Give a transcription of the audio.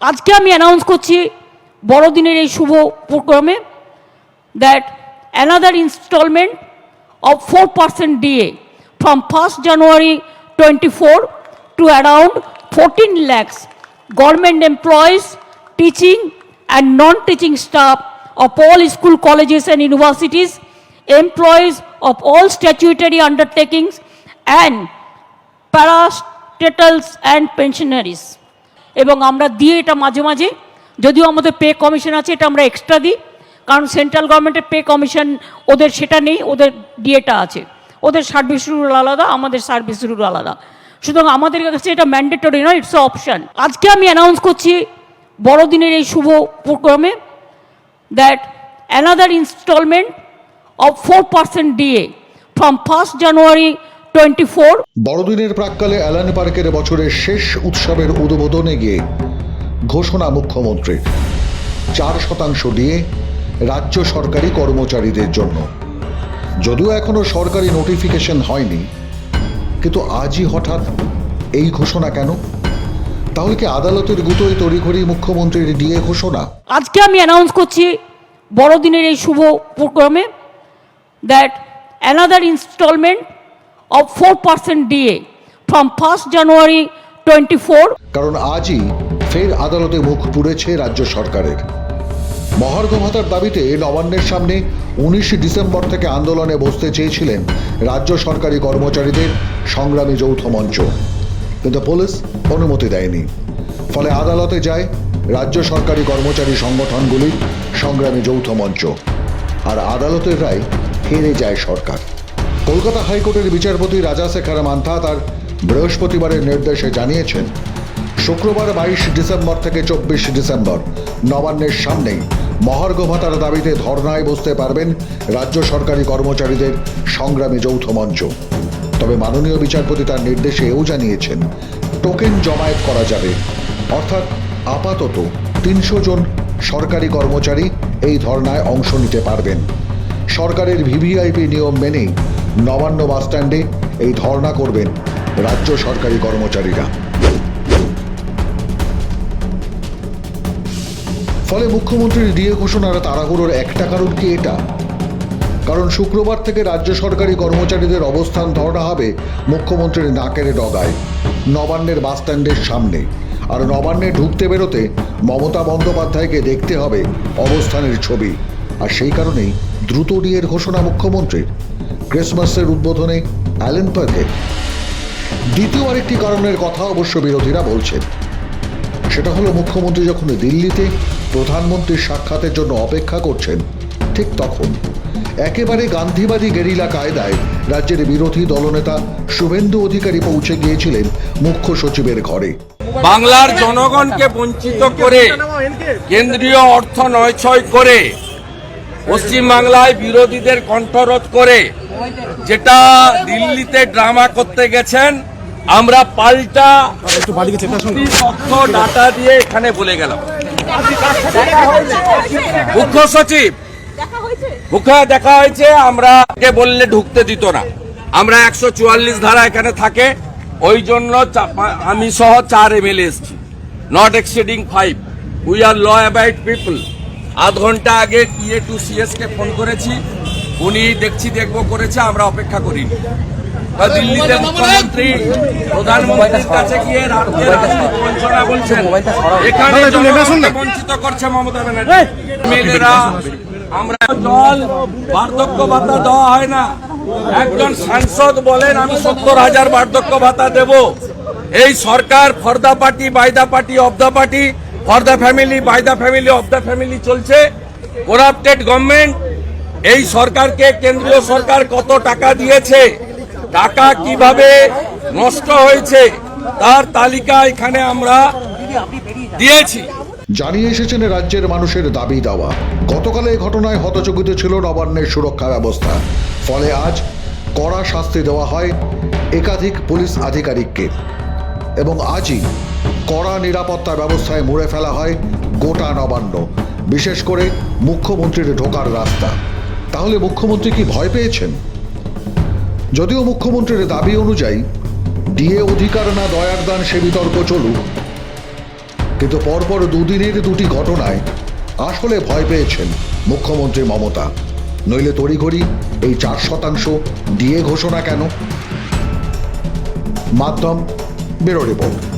আজকে আমি অ্যানাউন্স করছি বড়দিনের এই শুভ প্রোগ্রামে that another instalment of four percent DA from first January twenty four to around fourteen lakhs government employees teaching and non teaching staff of all school colleges and universities, employees of all statutory undertakings, and parastatals and pensionaries. এবং আমরা দিয়ে এটা মাঝে মাঝে। যদিও আমাদের pay commission আছে, এটা আমরা এক্সট্রা দিই। কারণ সেন্ট্রাল গভর্নমেন্টের পে কমিশন ওদের সেটা নেই, ওদের ডিএটা আছে। ওদের সার্ভিস রুল আলাদা, আমাদের সার্ভিস রুল আলাদা। সুতরাং আমাদের কাছে এটা ম্যান্ডেটরি নয় ইটস অপশন আজকে আমি অ্যানাউন্স করছি বড়দিনের এই শুভ প্রোগ্রামে that another installment of 4% from first 1st January 24 বড়দিনের প্রাককালে অ্যালান পার্কের বছরের শেষ উৎসবের উদ্বোধনে গিয়ে ঘোষণা মুখ্যমন্ত্রীর চার শতাংশ দিয়ে রাজ্য সরকারি কর্মচারীদের জন্য। যদিও এখনও সরকারি নোটিফিকেশন হয়নি কিন্তু আজই হঠাৎ এই ঘোষণা কেন? তাহলে কি আদালতের গুতোয় তড়িঘড়ি মুখ্যমন্ত্রীর দিয়ে ঘোষণা? আজকে আমি অ্যানাউন্স করছি বড়দিনের এই শুভ প্রোগ্রামে that another instalment percent DA from first January twenty four কারণ আজই ফের আদালতে মুখ পুড়েছে রাজ্য সরকারের। মহার্ঘ ভাতার দাবিতে নবান্নের সামনে উনিশ ডিসেম্বর থেকে আন্দোলনে বসতে চেয়েছিলেন রাজ্য সরকারি কর্মচারীদের সংগ্রামী যৌথ মঞ্চ। কিন্তু পুলিশ অনুমতি দেয়নি। ফলে আদালতে যায় রাজ্য সরকারি কর্মচারী সংগঠনগুলির সংগ্রামী যৌথ মঞ্চ। আর আদালতের রায় হেরে যায় সরকার। কলকাতা হাইকোর্টের বিচারপতি রাজা শেখার মান্থা তার বৃহস্পতিবারের নির্দেশে জানিয়েছেন, শুক্রবার বাইশ ডিসেম্বর থেকে চব্বিশ ডিসেম্বর, নবান্নের সামনেই মহার্ঘ ভাতার দাবিতে ধর্নায় বসতে পারবেন রাজ্য সরকারি কর্মচারীদের সংগ্রামী যৌথ মঞ্চ। তবে মাননীয় বিচারপতি তার নির্দেশে এও জানিয়েছেন, টোকেন জমায়েত করা যাবে। অর্থাৎ আপাতত তিনশো জন সরকারি কর্মচারী এই ধর্নায় অংশ নিতে পারবেন। সরকারের ভিভিআইপি নিয়ম মেনেই নবান্ন বাসস্ট্যান্ডে এই ধর্ণা করবেন রাজ্য সরকারি কর্মচারীরা। ফলে মুখ্যমন্ত্রীর দিয়ে ঘোষণার তাড়াহুড়োর একটা কারণ কি এটা? কারণ শুক্রবার থেকে রাজ্য সরকারি কর্মচারীদের অবস্থান ধরা হবে মুখ্যমন্ত্রীর নাকের ডগায়, নবান্নের বাসস্ট্যান্ডের সামনে। আর নবান্নে ঢুকতে বেরোতে মমতা বন্দ্যোপাধ্যায়কে দেখতে হবে অবস্থানের ছবি। আর সেই কারণেই দ্রুত ডিয়ের ঘোষণা মুখ্যমন্ত্রীর। ক্রিসমাসের উদ্বোধনে অ্যালেন পার্কে। দ্বিতীয় আরেকটি কারণের কথা অবশ্য বিরোধীরা বলছেন। সেটা হলো মুখ্যমন্ত্রী যখন দিল্লিতে প্রধানমন্ত্রীর সাক্ষাতের জন্য অপেক্ষা করছেন, ঠিক তখন। একেবারে গান্ধীবাদী গেরিলা কায়দায় রাজ্যের বিরোধী দলনেতা শুভেন্দু অধিকারী পৌঁছে গিয়েছিলেন মুখ্য সচিবের ঘরে। বাংলার জনগণকে বঞ্চিত করে, কেন্দ্রীয় অর্থ নয়ছয় করে পশ্চিমবাংলায় বিরোধীদের কণ্ঠরোধ করে যেটা দিল্লিতে ড্রামা করতে গেছেন আমরা পাল্টা তথ্য ডাটা দিয়ে এখানে বলে গেলাম। মুখ্য সচিব মুখ্য দেখা হয়েছে আমরা বললে ঢুকতে দিত না। আমরা একশো চুয়াল্লিশ ধারা এখানে থাকে ওই জন্য আমি সহ চার এমএলএ এসছি। Not exceeding five we are law abide people আধ ঘণ্টা আগে টিএ টু সিএস কে ফোন করেছি। উনি দেখছি দেখব করেছে আমরা অপেক্ষা করিনি দিল্লিতে মুখ্যমন্ত্রী প্রধানমন্ত্রীর কাছে গিয়ে রাজ্যের রাজনীতি বঞ্চনা বলছেন। এখানে জনগণকে বঞ্চিত করছে মমতা ব্যানার্জি। আমরা জল বার্ধক্য ভাতা দেওয়া হয় না। একজন সাংসদ বলেন আমি সত্তর হাজার বার্ধক্য ভাতা দেব। এই সরকার for the party by the party of the party for the family by the family of the family চলছে। করাপ্টেড গভর্নমেন্ট এই সরকারকে কেন্দ্রীয় সরকার কত টাকা দিয়েছে, টাকা কীভাবে নষ্ট হয়েছে, তার তালিকা এখানে আমরা দিয়েছি। জানিয়ে এসেছেন রাজ্যের মানুষের দাবি দাওয়া। গতকাল এই ঘটনায় হতচকিত ছিল নবান্নের সুরক্ষা ব্যবস্থা। ফলে আজ কড়া শাস্তি দেওয়া হয় একাধিক পুলিশ আধিকারিককে। এবং আজই কড়া নিরাপত্তা ব্যবস্থায় মুড়ে ফেলা হয় গোটা নবান্ন। বিশেষ করে মুখ্যমন্ত্রীর ঢোকার রাস্তা। তাহলে মুখ্যমন্ত্রী কি ভয় পেয়েছেন? যদিও মুখ্যমন্ত্রীর দাবি অনুযায়ী, ডিএ অধিকার না দয়ার দান সে বিতর্ক চলুক। কিন্তু পরপর দুদিনের দুটি ঘটনায় আসলে ভয় পেয়েছেন মুখ্যমন্ত্রী মমতা। নইলে তড়িঘড়ি এই চার শতাংশ দিয়ে ঘোষণা কেন? মাধ্যম বেরো রিপোর্ট।